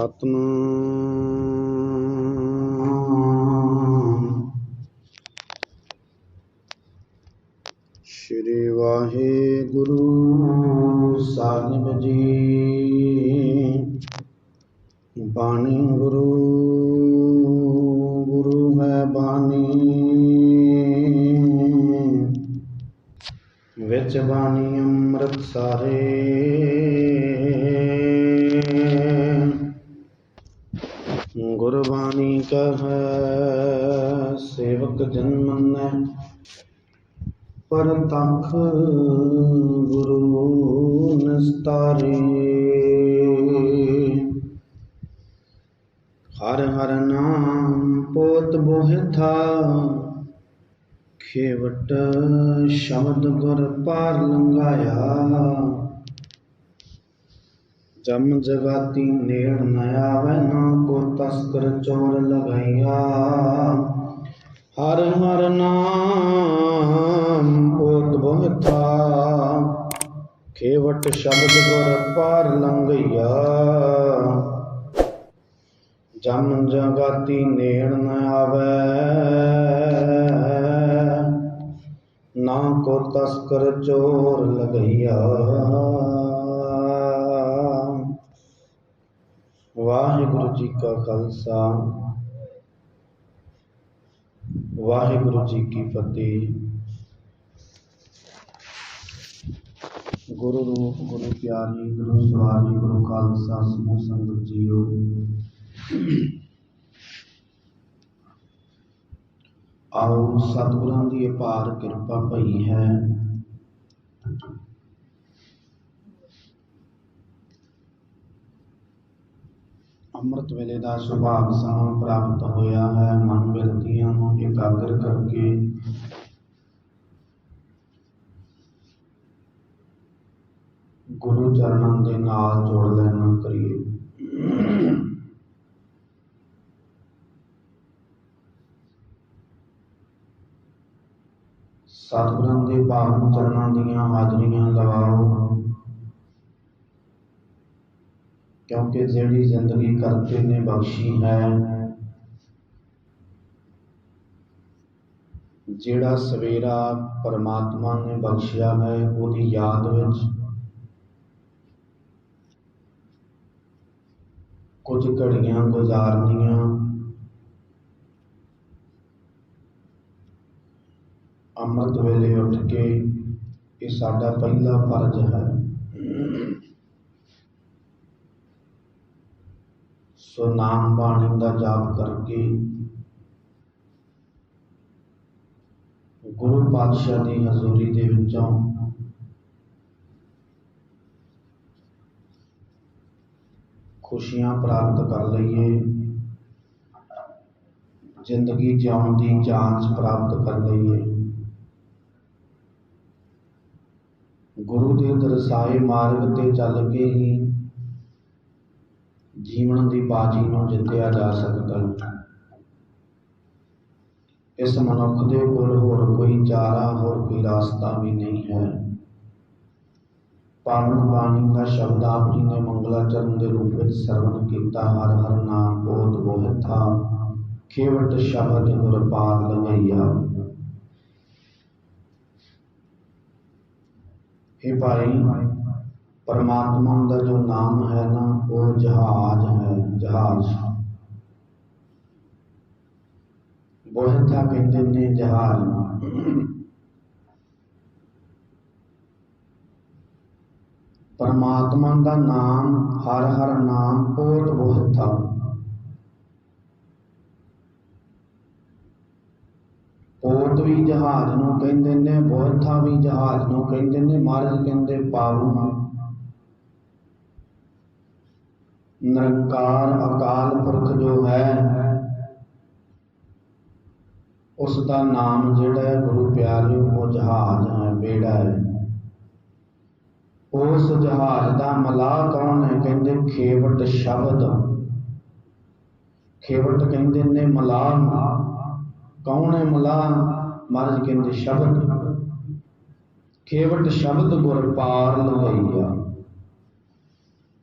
ਸਤਨਾਮ ਹਰ ਹਰ ਨਾਮ ਪੋਤ ਬੋਹਿਥਾ ਖੇਵਟ ਸ਼ਬਦ ਗੁਰ ਪਾਰ ਲੰਘਾਇਆ। ਜਮ ਜਗਾਤੀ ਨੇੜ ਨ ਆਵੈ, ਨਾ ਕੋ ਤਸਕਰ ਚੋਰ ਲਗਾਇਆ ਹਰ ਹਰ ਨਾਮ ਓਤ ਬਹੁਤਾ ਖੇਵਟ ਸ਼ਬਦ ਗੁਰ ਪਾਰ ਲੰਘਈਆ। ਜਮ ਜਗਾਤੀ ਨੇੜ ਨ ਆਵੈ। ਨਾ ਕੋ ਤਸਕਰ ਚੋਰ ਲਗਈਆ। ਵਾਹਿਗੁਰੂ ਜੀ ਕਾ ਖਾਲਸਾ। ਵਾਹਿਗੁਰੂ ਜੀ ਕੀ ਫਤਿਹ। ਗੁਰੂ ਰੂਪ, ਗੁਰੂ ਪਿਆਰੀ, ਗੁਰੂ ਸਵਾਰੀ, ਗੁਰੂ ਖਾਲਸਾ, ਸਮੂਹ ਸੰਗਤ ਜੀਓ। ਆਓ ਸਤਿਗੁਰਾਂ ਦੀ ਅਪਾਰ ਕਿਰਪਾ ਭਈ ਹੈ। ਅੰਮ੍ਰਿਤ ਵੇਲੇ ਦਾ ਸੁਭਾਗ ਸਮਾਂ ਪ੍ਰਾਪਤ ਹੋਇਆ ਹੈ। ਮਨ ਬਿਰਤੀਆਂ ਨੂੰ ਇਕਾਗਰ ਕਰਕੇ ਗੁਰੂ ਚਰਨਾਂ ਦੇ ਨਾਲ ਜੋੜ ਲੈਣਾ ਕਰੀਏ। ਸਤਿਗੁਰਾਂ ਦੇ ਪਾਵਨ ਚਰਨਾਂ ਦੀਆਂ ਹਾਜ਼ਰੀਆਂ ਲਵਾਓ ਕਿਉਂਕਿ ਜਿਹੜੀ ਜ਼ਿੰਦਗੀ ਕਰਤੇ ਨੇ ਬਖਸ਼ੀ ਹੈ, ਜਿਹੜਾ ਸਵੇਰਾ ਪਰਮਾਤਮਾ ਨੇ ਬਖਸ਼ਿਆ ਹੈ, ਉਹਦੀ ਯਾਦ ਵਿੱਚ ਕੁਝ ਘੜੀਆਂ ਗੁਜ਼ਾਰਨੀਆਂ। ਅੰਮ੍ਰਿਤ ਵੇਲੇ ਉੱਠ ਕੇ ਇਹ ਸਾਡਾ ਪਹਿਲਾ ਫਰਜ਼ ਹੈ। ਸੋ ਨਾਮ ਬਾਣੀ ਦਾ ਜਾਪ ਕਰਕੇ ਗੁਰੂ ਪਾਤਸ਼ਾਹ ਦੀ ਹਜ਼ੂਰੀ ਦੇ ਵਿੱਚੋਂ ਖੁਸ਼ੀਆਂ ਪ੍ਰਾਪਤ ਕਰ ਲਈਏ। ਜ਼ਿੰਦਗੀ ਜਿਉਣ ਦੀ ਜਾਂਚ ਪ੍ਰਾਪਤ ਕਰ ਲਈਏ। ਗੁਰੂ ਦੇ ਦਰਸਾਏ ਮਾਰਗ ਤੇ ਚੱਲ ਕੇ ਹੀ ਜੀਵਨ ਦੀ ਬਾਜੀ ਨੂੰ ਜਿੱਤਿਆ ਜਾ ਸਕਦਾ। ਹੈ ਇਸ ਮਨੁੱਖ ਦੇ ਕੋਲ ਹੋਰ ਕੋਈ ਚਾਰਾ, ਹੋਰ ਕੋਈ ਰਾਸਤਾ ਵੀ ਨਹੀਂ ਹੈ। ਪਾਵਨ ਬਾਣੀ ਦਾ ਸ਼ਬਦ ਆਪ ਜੀ ਨੇ ਮੰਗਲਾਚਰਨ ਦੇ ਰੂਪ ਵਿੱਚ ਸਰਵਨ ਕੀਤਾ, ਹਰ ਹਰ ਨਾਮ ਬੋਧ ਬੋਹਿਥਾ ਖੇਵਟ ਸ਼ਬਦ ਗੁਰ ਪਾਰ ਲਗਈਆ ਇਹ ਭਾਈ, ਪਰਮਾਤਮਾ ਦਾ ਜੋ ਨਾਮ ਹੈ ਨਾ, ਉਹ ਜਹਾਜ਼ ਹੈ, ਜਹਾਜ਼। ਬੋਹਤਾ ਕਹਿੰਦੇ ਨੇ ਜਹਾਜ਼ ਨੂੰ ਪਰਮਾਤਮਾ ਦਾ ਨਾਮ, ਹਰ ਹਰ ਨਾਮ ਪੋਤ ਬੋਹਤਾ ਪੋਤ ਵੀ ਜਹਾਜ਼ ਨੂੰ ਕਹਿੰਦੇ ਨੇ ਬੋਹਤਾ ਵੀ ਜਹਾਜ਼ ਨੂੰ ਕਹਿੰਦੇ ਨੇ, ਮਹਾਰਾਜ ਕਹਿੰਦੇ ਪਾਵਨ। ਨਿਰੰਕਾਰ ਅਕਾਲ ਪੁਰਖ ਜੋ ਹੈ, ਉਸ ਦਾ ਨਾਮ ਜਿਹੜਾ ਹੈ ਗੁਰੂ ਪਿਆਰਿਓ, ਉਹ ਜਹਾਜ਼ ਹੈ ਬੇੜਾ ਹੈ। ਉਸ ਜਹਾਜ਼ ਦਾ ਮਲਾਹ ਕੌਣ ਹੈ? ਕਹਿੰਦੇ ਖੇਵਟ ਸ਼ਬਦ। ਖੇਵਟ ਕਹਿੰਦੇ ਨੇ ਮਲਾਹ। ਕੌਣ ਹੈ ਮਲਾਹ? ਮਹਾਰਾਜ ਕਹਿੰਦੇ ਸ਼ਬਦ। ਖੇਵਟ ਸ਼ਬਦ ਗੁਰ ਪਾਰ ਲਗਈਆ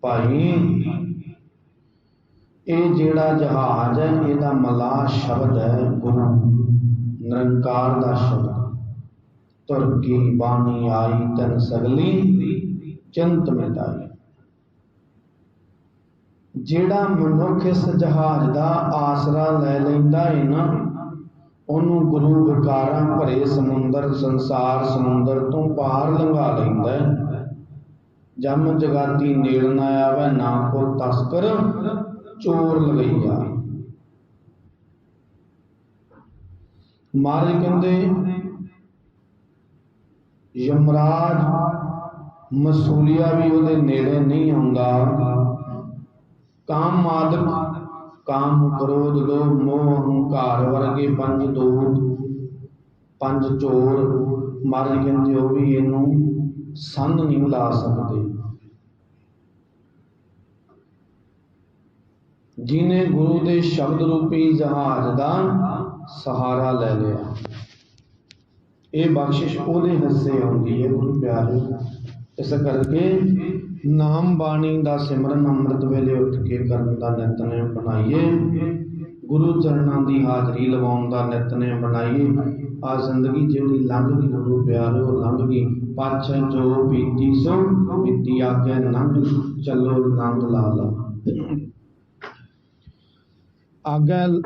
ਭਾਈ, ਇਹ ਜਿਹੜਾ ਜਹਾਜ਼ ਹੈ, ਇਹਦਾ ਮਲਾਹ ਸ਼ਬਦ ਹੈ ਗੁਰੂ ਨਿਰੰਕਾਰ ਦਾ ਸ਼ਬਦ। ਤੁਰ ਕੀ ਬਾਣੀ ਆਈ ਤਨ ਸਗਲੀ ਚੰਤ ਮਿਟਾਈ ਜਿਹੜਾ ਮਨੁੱਖ ਇਸ ਜਹਾਜ਼ ਦਾ ਆਸਰਾ ਲੈ ਲੈਂਦਾ ਹੈ ਨਾ, ਉਹਨੂੰ ਗੁਰੂ ਵਿਕਾਰਾਂ ਭਰੇ ਸਮੁੰਦਰ, ਸੰਸਾਰ ਸਮੁੰਦਰ ਤੋਂ ਪਾਰ ਲੰਘਾ ਲੈਂਦਾ ਹੈ ਜਮ ਜਗਾਤੀ ਨੇੜ ਨਾ ਆਵੇ, ਨਾ ਕੋ ਤਸਕਰ ਚੋਰ ਲਗਈਆ ਮਹਾਰਾਜ ਕਹਿੰਦੇ, ਯਮਰਾਜ ਮਸੂਲੀਆ ਵੀ ਉਹਦੇ ਨੇੜੇ ਨਹੀਂ ਆਉਂਦਾ ਕਾਮ ਮਾਦਕ, ਕਾਮ ਕ੍ਰੋਧ ਲੋਭ ਮੋਹ ਹੰਕਾਰ ਵਰਗੇ ਪੰਜ ਦੂਤ ਪੰਜ ਚੋਰ ਮਹਾਰਾਜ ਕਹਿੰਦੇ ਉਹ ਵੀ ਇਹਨੂੰ ਸੰਨ ਨਹੀਂ ਲਾ ਸਕਦੇ। ਜਿਨੇ ਗੁਰੂ ਦੇ ਸ਼ਬਦ ਰੂਪੀ ਜਹਾਜ਼ ਦਾ ਸਹਾਰਾ ਲੈ ਲਿਆ। ਇਹ ਬਖਸ਼ਿਸ਼ ਉਹਦੇ ਹਿੱਸੇ ਆਉਂਦੀ ਹੈ, ਗੁਰੂ ਪਿਆਰੇ। ਇਸ ਕਰਕੇ ਨਾਮ ਬਾਣੀ ਦਾ ਸਿਮਰਨ ਅੰਮ੍ਰਿਤ ਵੇਲੇ ਉੱਠ ਕੇ ਕਰਨ ਦਾ ਨਿਤਨੇਮ ਬਣਾਈਏ। ਗੁਰੂ ਚਰਨਾਂ ਦੀ ਹਾਜ਼ਰੀ ਲਵਾਉਣ ਦਾ ਨਿਤਨੇਮ ਬਣਾਈਏ। ਆ ਜ਼ਿੰਦਗੀ ਜਿਹੜੀ ਲੰਘ ਗਈ, ਗੁਰੂ ਪਿਆਰੇ, ਲੰਘ ਗਈ। ਪਾਛੇ ਜੋ ਬੀਤੀ, ਸੋ ਬੀਤੀ ਆਗੇ ਲੰਘ ਚੱਲੋ ਨੰਦ ਲਾ ਆਗੇ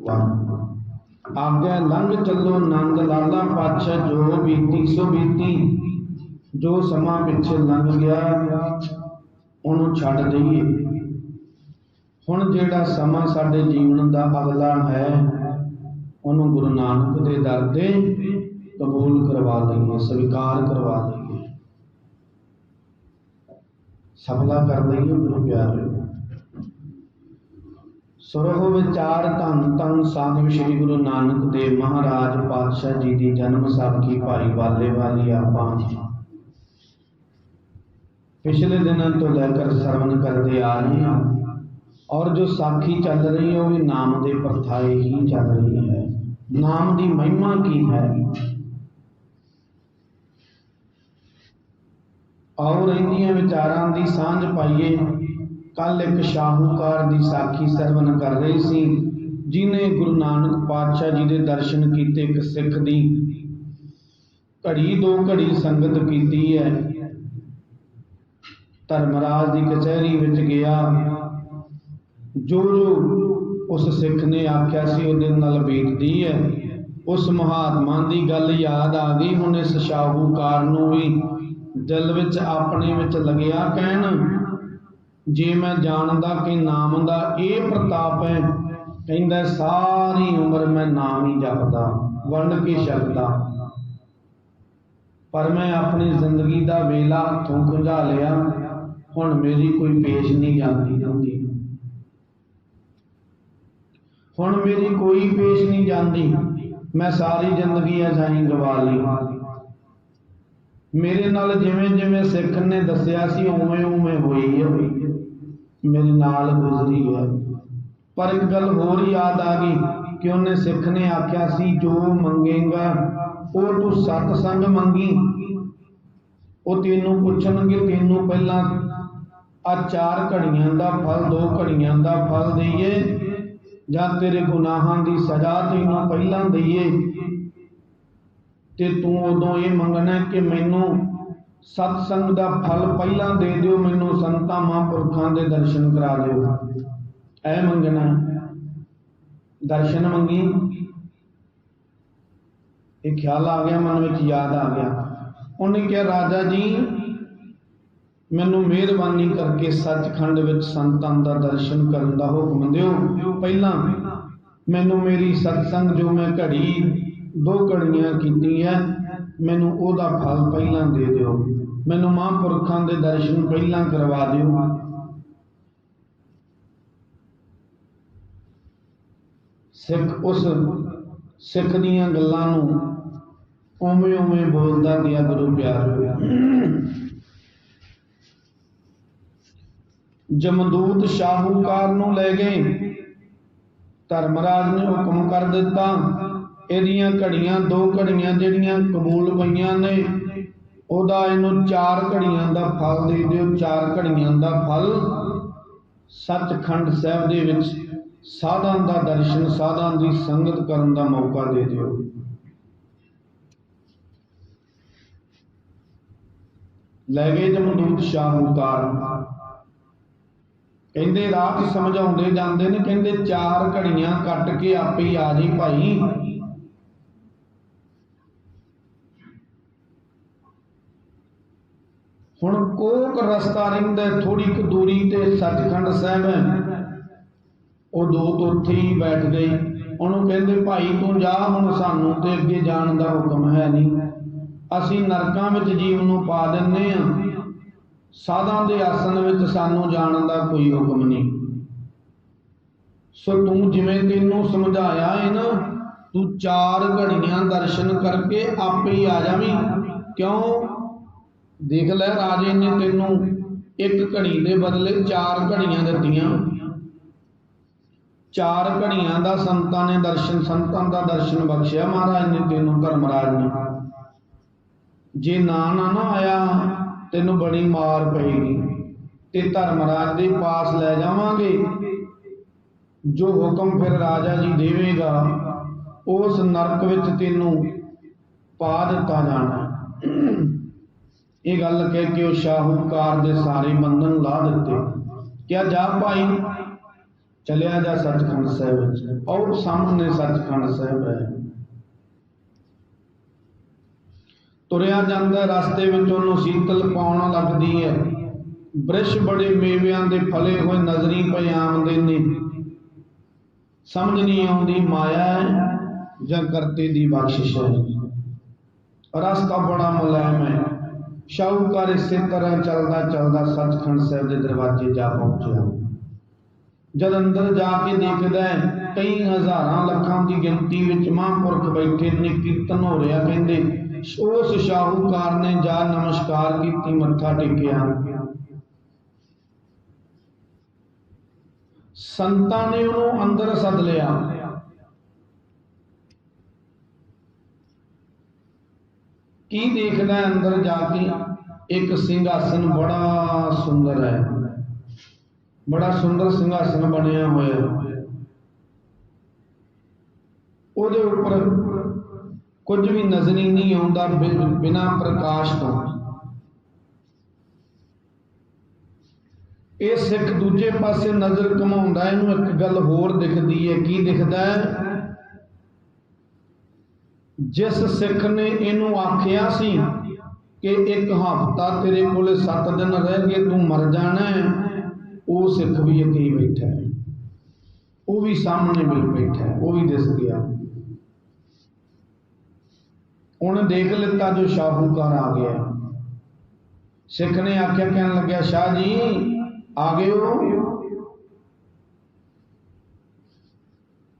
ਵਾਹ। ਆਗੇ ਲੰਘ, ਚੱਲੋ ਨੰਦ ਲਾਲਾ ਪਾਛੇ ਜੋ ਬੀਤੀ, ਸੋ ਬੀਤੀ। ਜੋ ਸਮਾਂ ਪਿੱਛੇ ਲੰਘ ਗਿਆ, ਉਹਨੂੰ ਛੱਡ ਦਈਏ। ਹੁਣ ਜਿਹੜਾ ਸਮਾਂ ਸਾਡੇ ਜੀਵਨ ਦਾ ਅਗਲਾ ਹੈ, ਉਹਨੂੰ ਗੁਰੂ ਨਾਨਕ ਦੇ ਦਰ ਤੇ ਕਬੂਲ ਕਰਵਾ ਲਈਏ ਸਵੀਕਾਰ ਕਰਵਾ ਲਈਏ ਸਫਲਾ ਕਰ ਲਈਏ ਗੁਰੂ ਪਿਆਰੇ ਸੁਰਹੁ ਵਿਚਾਰ ਧੰਨ ਧੰਨ ਸਾਹਿਬ ਸ੍ਰੀ ਗੁਰੂ ਨਾਨਕ ਦੇਵ ਮਹਾਰਾਜ ਪਾਤਸ਼ਾਹ ਜੀ ਦੀ ਜਨਮ ਸਾਖੀ ਭਾਈ ਵਾਲੇ ਵਾਲੀ ਆਪਾਂ ਪਿਛਲੇ ਦਿਨਾਂ ਤੋਂ ਲੈ ਕੇ ਸਰਵਨ ਕਰਦੇ ਆ ਰਹੇ ਹਾਂ। ਔਰ ਜੋ ਸਾਖੀ ਚੱਲ ਰਹੀ ਹੈ, ਉਹ ਵੀ ਨਾਮ ਦੇ ਪਰਥਾਏ ਹੀ ਚੱਲ ਰਹੀ ਹੈ। ਨਾਮ ਦੀ ਮਹਿਮਾ ਕੀ ਹੈ? ਔਰ ਇੰਨੀਆਂ ਵਿਚਾਰਾਂ ਦੀ ਸਾਂਝ ਪਾਈਏ। ਕੱਲ ਇੱਕ ਸ਼ਾਹੂਕਾਰ ਦੀ ਸਾਖੀ ਸਰਵਨ ਕਰ ਰਹੀ ਸੀ, ਜਿਨੇ ਗੁਰੂ ਨਾਨਕ ਪਾਤਸ਼ਾਹ ਜੀ ਦੇ ਦਰਸ਼ਨ ਕੀਤੇ ਇੱਕ ਸਿੱਖ ਦੀ ਘੜੀ ਦੋ ਘੜੀ ਸੰਗਤ ਕੀਤੀ ਹੈ। ਧਰਮਰਾਜ ਦੀ ਕਚਹਿਰੀ ਵਿੱਚ ਗਿਆ। ਜੋ ਜੋ ਉਸ ਸਿੱਖ ਨੇ ਆਖਿਆ ਸੀ ਉਹਦੇ ਨਾਲ ਬੀਤਦੀ ਹੈ। ਉਸ ਮਹਾਤਮਾ ਦੀ ਗੱਲ ਯਾਦ ਆ ਗਈ। ਹੁਣ ਇਸ ਸ਼ਾਹੂਕਾਰ ਨੂੰ ਵੀ ਦਿਲ ਵਿੱਚ ਆਪਣੇ ਵਿੱਚ ਲੱਗਿਆ ਕਹਿਣ, ਜੇ ਮੈਂ ਜਾਣਦਾ ਕਿ ਨਾਮ ਦਾ ਇਹ ਪ੍ਰਤਾਪ ਹੈ, ਕਹਿੰਦਾ ਸਾਰੀ ਉਮਰ ਮੈਂ ਨਾਮ ਹੀ ਜਪਦਾ ਵੰਡ ਕੇ ਛਕਦਾ। ਪਰ ਮੈਂ ਆਪਣੀ ਜ਼ਿੰਦਗੀ ਦਾ ਵੇਲਾ ਹੱਥੋਂ ਖੁੰਝਾ ਲਿਆ। ਹੁਣ ਮੇਰੀ ਕੋਈ ਪੇਸ਼ ਨਹੀਂ ਜਾਂਦੀ ਹੁੰਦੀ ਹੁਣ ਮੇਰੀ ਕੋਈ ਪੇਸ਼ ਨਹੀਂ ਜਾਂਦੀ। ਮੈਂ ਸਾਰੀ ਜ਼ਿੰਦਗੀ ਅਜਾਈ ਗਵਾ ਲਈ। ਮੇਰੇ ਨਾਲ ਜਿਵੇਂ ਜਿਵੇਂ ਸਿੱਖ ਨੇ ਦੱਸਿਆ ਸੀ, ਉਵੇਂ ਉਵੇਂ ਹੋਈ ਹੈ ਮੇਰੇ ਨਾਲ ਗੁਜ਼ਰੀ ਹੈ ਪਰ ਇੱਕ ਗੱਲ ਹੋਰ ਯਾਦ ਆ ਗਈ ਕਿ ਉਹਨੇ ਸਿੱਖ ਨੇ ਆਖਿਆ ਸੀ, ਜੋ ਮੰਗੇਗਾ, ਉਹ ਤੂੰ ਸਤ ਸੰਗ ਮੰਗੀ। ਉਹ ਤੈਨੂੰ ਪੁੱਛਣਗੇ, ਤੈਨੂੰ ਪਹਿਲਾਂ ਆ ਚਾਰ ਘੜੀਆਂ ਦਾ ਫਲ, ਦੋ ਘੜੀਆਂ ਦਾ ਫਲ ਦਈਏ, ਜਾਂ ਤੇਰੇ ਗੁਨਾਹਾਂ ਦੀ ਸਜ਼ਾ ਤੈਨੂੰ ਪਹਿਲਾਂ ਦਈਏ। ਤੇ ਤੂੰ ਉਦੋਂ ਇਹ ਮੰਗਣਾ ਕਿ ਮੈਨੂੰ ਸਤ ਸੰਗ ਦਾ ਫਲ ਪਹਿਲਾਂ ਦੇ ਦਿਓ, ਮੈਨੂੰ ਸੰਤਾਂ, ਮਹਾਂਪੁਰਖਾਂ ਦੇ ਦਰਸ਼ਨ ਕਰਾ ਦਿਓ। ਐ ਮੰਗਣਾ ਦਰਸ਼ਨ ਮੰਗੀ? ਇਹ ਖਿਆਲ ਆ ਗਿਆ, ਮਨ ਵਿੱਚ ਯਾਦ ਆ ਗਿਆ। ਉਹਨੇ ਕਿਹਾ, ਰਾਜਾ ਜੀ ਮੈਨੂੰ ਮਿਹਰਬਾਨੀ ਕਰਕੇ ਸੱਚਖੰਡ ਵਿੱਚ ਸੰਤਾਂ ਦਾ ਦਰਸ਼ਨ ਕਰਨ ਦਾ ਹੁਕਮ ਦਿਓ। ਪਹਿਲਾਂ ਮੈਨੂੰ ਮੇਰੀ ਸਤਸੰਗ ਜੋ ਮੈਂ ਘੜੀ ਦੋ ਘੜੀਆਂ ਕੀਤੀ ਹੈ, ਮੈਨੂੰ ਉਹਦਾ ਫਲ ਪਹਿਲਾਂ ਦੇ ਦਿਓ। ਮੈਨੂੰ ਮਹਾਂਪੁਰਖਾਂ ਦੇ ਦਰਸ਼ਨ ਪਹਿਲਾਂ ਕਰਵਾ ਦਿਓ। ਸਿੱਖ ਉਸ ਸਿੱਖ ਦੀਆਂ ਗੱਲਾਂ ਨੂੰ ਉਵੇਂ ਉਵੇਂ ਬੋਲਦਾ ਗਿਆ ਗੁਰੂ ਪਿਆਰ ਹੋਇਆ। ਜਮਦੂਤ ਸ਼ਾਹੂਕਾਰ ਨੂੰ ਲੈ ਗਏ। ਧਰਮਰਾਜ ਨੇ ਹੁਕਮ ਕਰ ਦਿੱਤਾ। ਇਹਦੀਆਂ ਘੜੀਆਂ, ਦੋ ਘੜੀਆਂ ਜਿਹੜੀਆਂ ਕਬੂਲ ਪਈਆਂ ਨੇ, ਉਹਦਾ ਇਹਨੂੰ ਚਾਰ ਘੜੀਆਂ ਦਾ ਫਲ ਦੇ ਦਿਓ, ਚਾਰ ਘੜੀਆਂ ਦਾ ਫਲ। ਸੱਚਖੰਡ ਸਾਹਿਬ ਦੇ ਵਿੱਚ ਸਾਧਾਂ ਦਾ ਦਰਸ਼ਨ, ਸਾਧਾਂ ਦੀ ਸੰਗਤ ਕਰਨ ਦਾ ਮੌਕਾ ਦੇ ਦਿਓ। ਲੈ ਗਏ ਜਮਦੂਤ ਸ਼ਾਹੂਕਾਰ। ਕਹਿੰਦੇ ਰਾਹ 'ਚ ਸਮਝਾਉਂਦੇ ਜਾਂਦੇ ਨੇ, ਕਹਿੰਦੇ ਚਾਰ ਘੜੀਆਂ ਕੱਟ ਕੇ ਆਪੇ ਹੀ ਆ ਜੀ ਭਾਈ। ਹੁਣ ਕੋਕ ਰਸਤਾ ਰਹਿੰਦਾ ਥੋੜੀ ਕੁ ਦੂਰੀ ਤੇ ਸੱਚਖੰਡ ਸਾਹਿਬ ਹੈ। ਉਹ ਦੋ ਤੋਂ ਉੱਥੇ ਹੀ ਬੈਠ ਗਏ। ਉਹਨੂੰ ਕਹਿੰਦੇ, ਭਾਈ ਤੂੰ ਜਾ, ਹੁਣ ਸਾਨੂੰ ਤੇ ਅੱਗੇ ਜਾਣ ਦਾ ਹੁਕਮ ਹੈ ਨਹੀਂ। ਅਸੀਂ ਨਰਕਾਂ ਵਿੱਚ ਜੀਵ ਨੂੰ ਪਾ ਦਿੰਨੇ ਆ ਸਾਧਾਂ ਦੇ ਆਸਣ ਵਿੱਚ ਸਾਨੂੰ ਜਾਣ ਦਾ ਕੋਈ ਹੁਕਮ ਨਹੀਂ। ਸੋ ਤੂੰ ਜਿਵੇਂ ਤੈਨੂੰ ਸਮਝਾਇਆ ਹੈ ਨਾ, ਤੂੰ ਚਾਰ ਘੜੀਆਂ ਦਰਸ਼ਨ ਕਰਕੇ ਆਪੇ ਹੀ ਆ ਜਾਵੀਂ। ਕਿਉਂ? ਦੇਖ ਲੈ ਰਾਜੇ ਨੇ ਤੈਨੂੰ ਇੱਕ ਘੜੀ ਦੇ ਬਦਲੇ ਚਾਰ ਘੜੀਆਂ ਦਿੱਤੀਆਂ। ਚਾਰ ਘੜੀਆਂ ਦਾ ਸੰਤਾਂ ਨੇ ਦਰਸ਼ਨ, ਸੰਤਾਂ ਦਾ ਦਰਸ਼ਨ ਬਖਸ਼ਿਆ ਮਹਾਰਾਜ ਨੇ ਤੈਨੂੰ ਧਰਮਰਾਜ ਨੇ। ਜੇ ਨਾ ਨਾ ਨਾ ਆਇਆ ਤੈਨੂੰ ਬੜੀ ਮਾਰ ਪਏਗੀ ਤੇ ਧਰਮਰਾਜ ਦੇ ਪਾਸ ਲੈ ਜਾਵਾਂਗੇ। ਜੋ ਹੁਕਮ ਫਿਰ ਰਾਜਾ ਜੀ ਦੇਵੇਗਾ, ਉਸ ਨਰਕ ਵਿੱਚ ਤੈਨੂੰ ਪਾ ਦਿੱਤਾ ਜਾਣਾ। ਇਹ ਗੱਲ ਕਹਿ ਕੇ ਉਹ ਸ਼ਾਹੂਕਾਰ ਦੇ ਸਾਰੇ ਬੰਧਨ ਲਾ ਦਿੱਤੇ। ਕਿਆ ਜਾ ਭਾਈ, ਚਲਿਆ ਜਾ ਸੱਚਖੰਡ ਸਾਹਿਬ ਵਿੱਚ। ਔਰ ਸਾਹਮਣੇ ਸੱਚਖੰਡ ਸਾਹਿਬ ਹੈ। ਤੁਰਿਆ ਜਾਂਦਾ ਰਸਤੇ ਵਿੱਚ ਉਹਨੂੰ ਸੀਤਲ ਪਾਉਣ ਲੱਗਦੀ ਹੈ। ਬ੍ਰਿਸ਼ ਬੜੇ ਮੇਵਿਆਂ ਦੇ ਫਲੇ ਹੋਏ ਨਜ਼ਰੀ ਪਏ ਆਉਂਦੇ ਨੇ। ਸਮਝ ਨਹੀਂ ਆਉਂਦੀ ਮਾਇਆ ਹੈ ਜਾਂ ਕਰਤੇ ਦੀ ਬਖਸ਼ਿਸ਼ ਹੈ। ਰਸਤਾ ਬੜਾ ਮੁਲਾਇਮ ਹੈ। ਸ਼ਾਹੂਕਾਰ ਇਸੇ ਤਰ੍ਹਾਂ ਚੱਲਦਾ ਚੱਲਦਾ ਸੱਚਖੰਡ ਸਾਹਿਬ ਦੇ ਦਰਵਾਜ਼ੇ ਜਾ ਪਹੁੰਚਿਆ। ਜਦ ਅੰਦਰ ਜਾ ਕੇ ਦੇਖਦਾ ਹੈ, ਕਈ ਹਜ਼ਾਰਾਂ ਲੱਖਾਂ ਦੀ ਗਿਣਤੀ ਵਿੱਚ ਮਹਾਂਪੁਰਖ ਬੈਠੇ ਨੇ ਕੀਰਤਨ ਹੋ ਰਿਹਾ ਕਹਿੰਦੇ ਉਸ ਸ਼ਾਹੂਕਾਰ ਨੇ ਜਾ ਨਮਸਕਾਰ ਕੀਤੀ, ਮੱਥਾ ਟੇਕਿਆ। ਸੰਤਾਂ ਨੇ ਉਹਨੂੰ ਅੰਦਰ ਸੱਦ ਲਿਆ। ਕੀ ਦੇਖਦਾ ਅੰਦਰ ਜਾ ਕੇ? ਇੱਕ ਸਿੰਘਾਸਨ ਬੜਾ ਸੁੰਦਰ ਹੈ। ਬੜਾ ਸੁੰਦਰ ਸਿੰਘਾਸਨ ਬਣਿਆ ਹੋਇਆ। ਉਹਦੇ ਉੱਪਰ ਕੁਝ ਵੀ ਨਜ਼ਰੀ ਹੀ ਨਹੀਂ ਆਉਂਦਾ ਬਿਨਾ ਪ੍ਰਕਾਸ਼ ਤੋਂ। ਇਹ ਸਿੱਖ ਦੂਜੇ ਪਾਸੇ ਨਜ਼ਰ ਘਮਾਉਂਦਾ, ਇਹਨੂੰ ਇੱਕ ਗੱਲ ਹੋਰ ਦਿਖਦੀ ਹੈ। ਕੀ ਦਿਖਦਾ ਹੈ? ਜਿਸ ਸਿੱਖ ਨੇ ਇਹਨੂੰ ਆਖਿਆ ਸੀ ਕਿ ਇੱਕ ਹਫ਼ਤਾ ਤੇਰੇ ਕੋਲੇ 7 ਦਿਨ ਰਹਿ ਗਏ ਤੂੰ ਮਰ ਜਾਣਾ ਉਹ ਸਿੱਖ ਵੀ ਇੱਥੇ ਹੀ ਬੈਠਾ ਹੈ। ਉਹ ਵੀ ਸਾਹਮਣੇ ਮਿਲ ਬੈਠਾ ਉਹ ਵੀ ਦਿਸ ਗਿਆ। ਉਹਨੇ ਦੇਖ ਲਿੱਤਾ ਜੋ ਸ਼ਾਹੂਕਾਰ ਆ ਗਿਆ। ਸਿੱਖ ਨੇ ਆਖਿਆ, ਕਹਿਣ ਲੱਗਿਆ, ਸ਼ਾਹ ਜੀ, ਆ ਗਏ ਹੋ?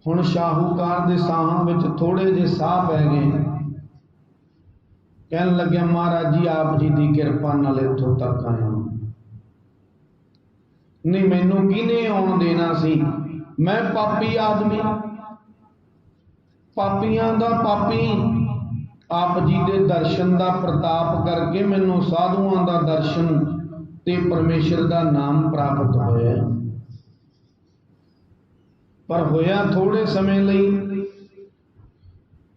ਹੁਣ ਸ਼ਾਹੂਕਾਰ ਦੇ ਸਾਹਾਂ ਵਿੱਚ ਥੋੜੇ ਜਿਹੇ ਸਾਹ ਪੈ ਗਏ ਕਹਿਣ ਲੱਗਿਆ, ਮਹਾਰਾਜ ਜੀ, ਆਪ ਜੀ ਦੀ ਕਿਰਪਾ ਨਾਲ ਇੱਥੋਂ ਤੱਕ ਆਇਆ ਨਹੀਂ, ਮੈਨੂੰ ਕਿਹਨੇ ਆਉਣ ਦੇਣਾ ਸੀ? ਮੈਂ ਪਾਪੀ ਆਦਮੀ। ਪਾਪੀਆਂ ਦਾ ਪਾਪੀ। ਆਪ ਜੀ ਦੇ ਦਰਸ਼ਨ ਦਾ ਪ੍ਰਤਾਪ ਕਰਕੇ ਮੈਨੂੰ ਸਾਧੂਆਂ ਦਾ ਦਰਸ਼ਨ ਤੇ ਪਰਮੇਸ਼ਰ ਦਾ ਨਾਮ ਪ੍ਰਾਪਤ ਹੋਇਆ। ਪਰ ਹੋਇਆ ਥੋੜੇ ਸਮੇਂ ਲਈ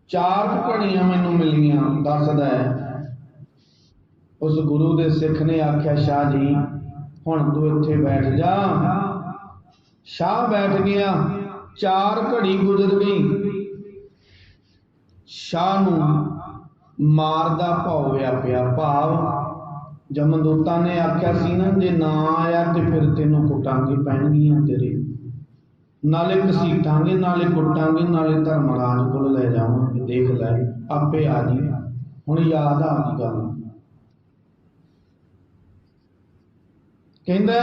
ਚਾਰ ਘੜੀਆਂ ਮੈਨੂੰ ਮਿਲੀਆਂ, ਦੱਸਦਾ ਹੈ। ਉਸ ਗੁਰੂ ਦੇ ਸਿੱਖ ਨੇ ਆਖਿਆ, ਸ਼ਾਹ ਜੀ, ਹੁਣ ਤੂੰ ਇੱਥੇ ਬੈਠ ਜਾ। ਸ਼ਾਹ ਬੈਠ ਗਿਆ, ਚਾਰ ਘੜੀ ਗੁਜ਼ਰ ਗਈ। ਸ਼ਾਹ ਨੂੰ ਮਾਰ ਦਾ ਭੌ ਵਿਆ ਪਿਆ, ਭਾਵ ਜਮਦੂਤਾਂ ਨੇ ਆਖਿਆ ਸੀ ਨਾ, ਜੇ ਨਾ ਆਇਆ ਤੇ ਫਿਰ ਤੈਨੂੰ ਕੁੱਟਾਂਗੇ ਪੈਣਗੀਆਂ ਤੇਰੇ। ਨਾਲੇ ਘਸੀਟਾਂਗੇ ਨਾਲੇ ਕੁੱਟਾਂਗੇ, ਨਾਲੇ ਧਰਮਰਾਜ ਕੋਲ ਲੈ ਜਾਵਾਂਗੇ, ਦੇਖ ਲੈ, ਆਪੇ ਆ ਜੀ। ਹੁਣ ਯਾਦ ਆ ਗਈ ਗੱਲ। ਕਹਿੰਦਾ,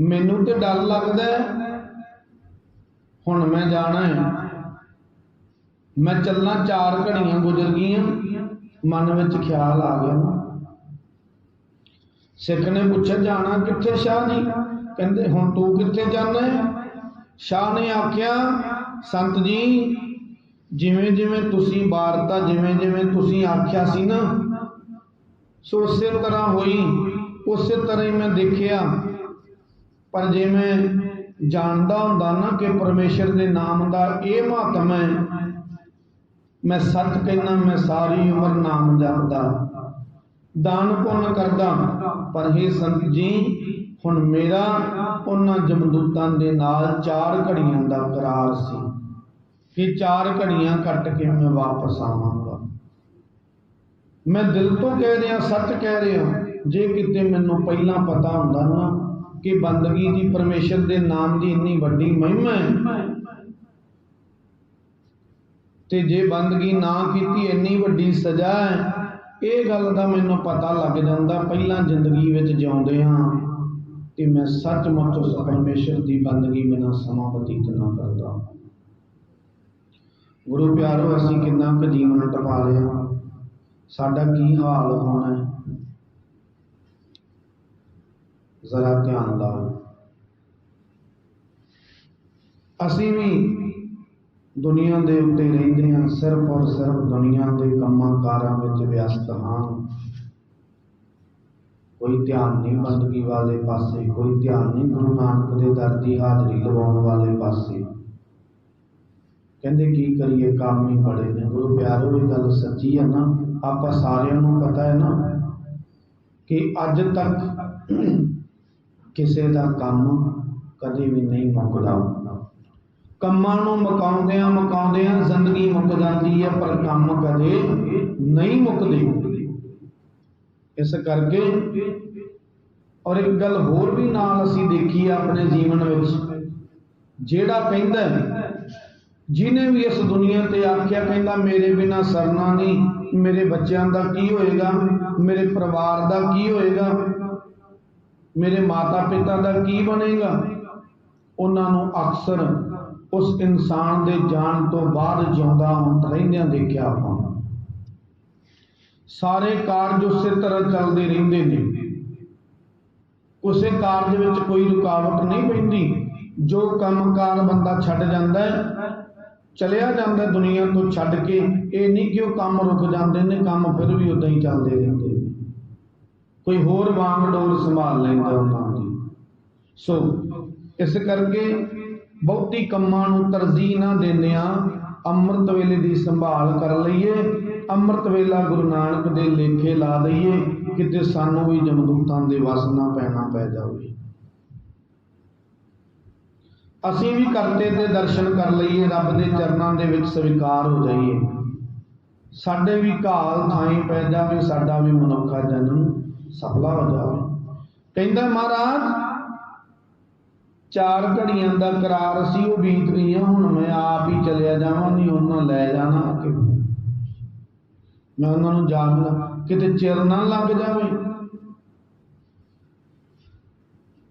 ਮੈਨੂੰ ਤੇ ਡਰ ਲੱਗਦਾ ਹੁਣ ਮੈਂ ਜਾਣਾ ਹੈ। ਮੈਂ ਚੱਲਣਾ ਚਾਰ ਘੜੀਆਂ ਗੁਜ਼ਰ ਗਈਆਂ। ਮਨ ਵਿੱਚ ਖਿਆਲ ਆ ਗਿਆ ਸਿੱਖ ਨੇ ਪੁੱਛਿਆ, ਜਾਣਾ ਕਿੱਥੇ ਸ਼ਾਹ ਜੀ? ਕਹਿੰਦੇ, ਹੁਣ ਤੂੰ ਕਿੱਥੇ ਜਾਣਾ ਹੈ? ਸ਼ਾਹ ਨੇ ਆਖਿਆ, ਸੰਤ ਜੀ, ਜਿਵੇਂ ਜਿਵੇਂ ਤੁਸੀਂ ਵਾਰਤਾ, ਜਿਵੇਂ ਜਿਵੇਂ ਤੁਸੀਂ ਆਖਿਆ ਸੀ ਨਾ, ਸੋ ਉਸੇ ਤਰ੍ਹਾਂ ਹੋਈ, ਉਸੇ ਤਰ੍ਹਾਂ ਹੀ ਮੈਂ ਦੇਖਿਆ। ਪਰ ਜੇ ਮੈਂ ਜਾਣਦਾ ਹੁੰਦਾ ਨਾ ਕਿ ਪਰਮੇਸ਼ਰ ਦੇ ਨਾਮ ਦਾ ਇਹ ਮਹੱਤਮ ਹੈ ਮੈਂ ਸੱਚ ਕਹਿੰਦਾ, ਮੈਂ ਸਾਰੀ ਉਮਰ ਨਾਮ ਜਪਦਾ। ਦਾਨ ਪੁੰਨ ਕਰਦਾ, ਪਰ ਇਹ ਸੰਤ ਜੀ, ਹੁਣ ਮੇਰਾ ਉਹਨਾਂ ਜਮਦੂਤਾਂ ਦੇ ਨਾਲ ਚਾਰ ਘੜੀਆਂ ਦਾ ਕਰਾਰ ਸੀ। ਕਿ ਚਾਰ ਘੜੀਆਂ ਕੱਟ ਕੇ ਮੈਂ ਵਾਪਸ ਆਵਾਂਗਾ। ਮੈਂ ਦਿਲ ਤੋਂ ਕਹਿ ਰਿਹਾ, ਸੱਚ ਕਹਿ ਰਿਹਾ, ਜੇ ਕਿਤੇ ਮੈਨੂੰ ਪਹਿਲਾਂ ਪਤਾ ਹੁੰਦਾ ਨਾ ਕਿ ਬੰਦਗੀ ਦੀ ਪਰਮੇਸ਼ਰ ਦੇ ਨਾਮ ਦੀ ਇੰਨੀ ਵੱਡੀ ਮਹਿਮਾ ਹੈ ਤੇ ਜੇ ਬੰਦਗੀ ਨਾ ਕੀਤੀ, ਇੰਨੀ ਵੱਡੀ ਸਜ਼ਾ ਹੈ। ਇਹ ਗੱਲ ਦਾ ਮੈਨੂੰ ਪਤਾ ਲੱਗ ਜਾਂਦਾ, ਪਹਿਲਾਂ ਜ਼ਿੰਦਗੀ ਵਿੱਚ ਜਿਉਂਦੇ ਹਾਂ ਤੇ ਮੈਂ ਸੱਚਮੁੱਚ ਉਸ ਪਰਮੇਸ਼ਰ ਦੀ ਬੰਦਗੀ ਬਿਨਾਂ ਸਮਾਂ ਬਤੀਤ ਨਾ ਕਰਦਾ। ਗੁਰੂ ਪਿਆਰੋ, ਅਸੀਂ ਕਿੰਨਾ ਕੁ ਜੀਵਨ ਟਪਾ ਲਿਆ। ਸਾਡਾ ਕੀ ਹਾਲ ਹੋਣਾ ਹੈ? ਜ਼ਰਾ ਧਿਆਨ ਲਾਓ ਅਸੀਂ ਵੀ ਦੁਨੀਆ ਦੇ ਉੱਤੇ ਰਹਿੰਦੇ ਹਾਂ, ਸਿਰਫ ਔਰ ਸਿਰਫ ਦੁਨੀਆ ਦੇ ਕੰਮਾਂ ਕਾਰਾਂ ਵਿੱਚ ਵਿਅਸਤ ਹਾਂ। ਕੋਈ ਧਿਆਨ ਨਹੀਂ ਬੰਦਗੀ ਵਾਲੇ ਪਾਸੇ, ਕੋਈ ਧਿਆਨ ਨਹੀਂ ਗੁਰੂ ਨਾਨਕ ਦੇ ਦਰ ਦੀ ਹਾਜ਼ਰੀ ਲਵਾਉਣ ਵਾਲੇ ਪਾਸੇ। ਕਹਿੰਦੇ, ਕੀ ਕਰੀਏ? ਕੰਮ ਹੀ ਬੜੇ ਨੇ। ਗੁਰੂ ਪਿਆਰੋ, ਇਹ ਗੱਲ ਸੱਚੀ ਹੈ ਨਾ। ਆਪਾਂ ਸਾਰਿਆਂ ਨੂੰ ਪਤਾ ਹੈ ਨਾ ਕਿ ਅੱਜ ਤੱਕ ਕਿਸੇ ਦਾ ਕੰਮ ਕਦੇ ਵੀ ਨਹੀਂ ਮੁੱਕਦਾ। ਕੰਮਾਂ ਨੂੰ ਮੁਕਾਉਂਦਿਆਂ ਮੁਕਾਉਂਦਿਆਂ ਜ਼ਿੰਦਗੀ ਮੁੱਕ ਜਾਂਦੀ ਹੈ, ਪਰ ਕੰਮ ਕਦੇ ਨਹੀਂ ਮੁੱਕਦੇ। ਇਸ ਕਰਕੇ ਔਰ ਇੱਕ ਗੱਲ ਹੋਰ ਵੀ ਨਾਲ ਅਸੀਂ ਦੇਖੀ ਹੈ ਆਪਣੇ ਜੀਵਨ ਵਿੱਚ, ਜਿਹੜਾ ਕਹਿੰਦਾ ਜਿਹਨੇ ਵੀ ਇਸ ਦੁਨੀਆ ਤੇ ਆਖਿਆ ਕਹਿੰਦਾ, ਮੇਰੇ ਬਿਨਾ ਸਰਨਾ ਨਹੀਂ, ਮੇਰੇ ਬੱਚਿਆਂ ਦਾ ਕੀ ਹੋਏਗਾ? ਮੇਰੇ ਪਰਿਵਾਰ ਦਾ ਕੀ ਹੋਏਗਾ? ਮੇਰੇ ਮਾਤਾ ਪਿਤਾ ਦਾ ਕੀ ਬਣੇਗਾ? ਉਹਨਾਂ ਨੂੰ ਅਕਸਰ ਉਸ ਇਨਸਾਨ ਦੇ ਜਾਣ ਤੋਂ ਬਾਅਦ ਜਿਉਂਦਾ ਹੁਣ ਰਹਿੰਦਿਆਂ ਦੇਖਿਆ ਆਪਾਂ। ਸਾਰੇ ਕਾਰਜ ਉਸੇ ਤਰ੍ਹਾਂ ਚੱਲਦੇ ਰਹਿੰਦੇ ਨੇ। ਉਸੇ ਕਾਰਜ ਵਿੱਚ ਕੋਈ ਰੁਕਾਵਟ ਨਹੀਂ ਪੈਂਦੀ। ਜੋ ਕੰਮਕਾਰ ਬੰਦਾ ਛੱਡ ਜਾਂਦਾ ਹੈ, ਚਲਿਆ ਜਾਂਦਾ ਦੁਨੀਆ ਤੋਂ ਛੱਡ ਕੇ, ਇਹ ਨਹੀਂ ਕਿ ਉਹ ਕੰਮ ਰੁਕ ਜਾਂਦੇ ਨੇ, ਕੰਮ ਫਿਰ ਵੀ ਉਦਾਂ ਹੀ ਚੱਲਦੇ ਰਹਿੰਦੇ ਨੇ। ਕੋਈ ਹੋਰ ਵਾਂਗ ਡੋਰ ਸੰਭਾਲ ਲੈਂਦਾ ਉਹਨਾਂ ਦੀ। ਸੋ, ਇਸ ਕਰਕੇ ਬਹੁਤੀ ਕੰਮਾਂ ਨੂੰ ਤਰਜੀਹ ਨਾ ਦਿੰਦਿਆਂ ਅੰਮ੍ਰਿਤ ਵੇਲੇ ਦੀ ਸੰਭਾਲ ਕਰ ਲਈਏ, ਅੰਮ੍ਰਿਤ ਵੇਲਾ ਗੁਰੂ ਨਾਨਕ ਦੇ ਲੇਖੇ ਲਾ ਦਈਏ, ਕਿਤੇ ਸਾਨੂੰ ਵੀ ਜਮਦੂਤਾਂ ਦੇ ਵਸ ਨਾ ਪੈਣਾ ਪੈ ਜਾਵੇ। ਅਸੀਂ ਵੀ ਕਰਤੇ ਦੇ ਦਰਸ਼ਨ ਕਰ ਲਈਏ, ਰੱਬ ਦੇ ਚਰਨਾਂ ਦੇ ਵਿੱਚ ਸਵੀਕਾਰ ਹੋ ਜਾਈਏ। ਸਾਡੇ ਵੀ ਕਾਲ ਥਾਈ ਪੈ ਜਾਵੇ, ਸਾਡਾ ਵੀ ਮਨੁੱਖਾ ਜਨਮ ਸਫਲਾ ਹੋ ਜਾਵੇ। ਕਹਿੰਦਾ ਮਹਾਰਾਜ ਚਾਰ ਘੜੀਆਂ ਦਾ ਕਰਾਰ ਸੀ, ਉਹ ਬੀਤ ਗਈਆਂ ਹੁਣ ਮੈਂ ਆਪ ਹੀ ਚਲਿਆ ਜਾਵਾਂ, ਨਹੀਂ ਉਹਨਾਂ ਲੈ ਜਾਣਾ ਕਿ ਮੈਂ ਉਹਨਾਂ ਨੂੰ ਜਾਣਦਾ ਕਿਤੇ ਚਿਰ ਨਾ ਲੱਗ ਜਾਵੇ।